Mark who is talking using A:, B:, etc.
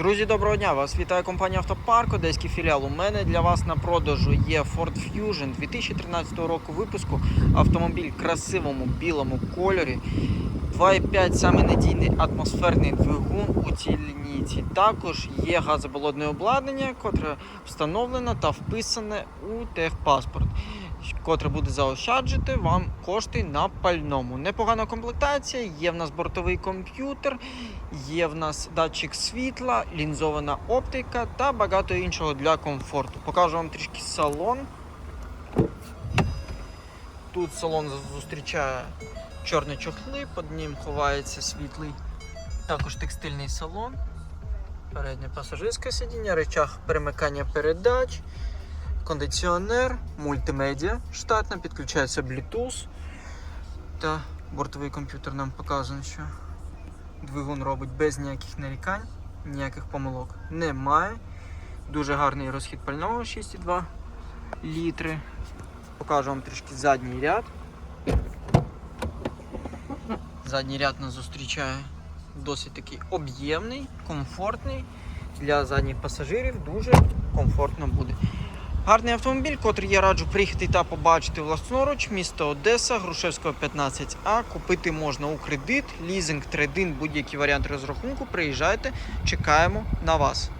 A: Друзі, доброго дня! Вас вітає компанія Автопарк, одеський філіал. У мене для вас на продажу є Ford Fusion 2013 року випуску. Автомобіль в красивому білому кольорі. 2,5 саме надійний атмосферний двигун у цій лінійці. Також є газоболодне обладнання, котре встановлено та вписане у техпаспорт, котре буде заощаджувати вам кошти на пальному. Непогана комплектація, є в нас бортовий комп'ютер, є в нас датчик світла, лінзована оптика та багато іншого для комфорту. Покажу вам трішки салон. Тут салон зустрічає чорні чохли, під ним ховається світлий. Також текстильний салон, переднє пасажирське сидіння, речах перемикання передач, кондиціонер, мультимедіа штатна, підключається Bluetooth та бортовий комп'ютер нам показує, що двигун робить без ніяких нарікань, ніяких помилок немає. Дуже гарний розхід пального 6,2 літри. Покажу вам трішки задній ряд. Задній ряд нас зустрічає досить такий об'ємний, комфортний. Для задніх пасажирів дуже комфортно буде. Гарний автомобіль, котрий я раджу приїхати та побачити власноруч, місто Одеса, Грушевського 15А. Купити можна у кредит, лізинг, трейдинг, будь-який варіант розрахунку. Приїжджайте, чекаємо на вас.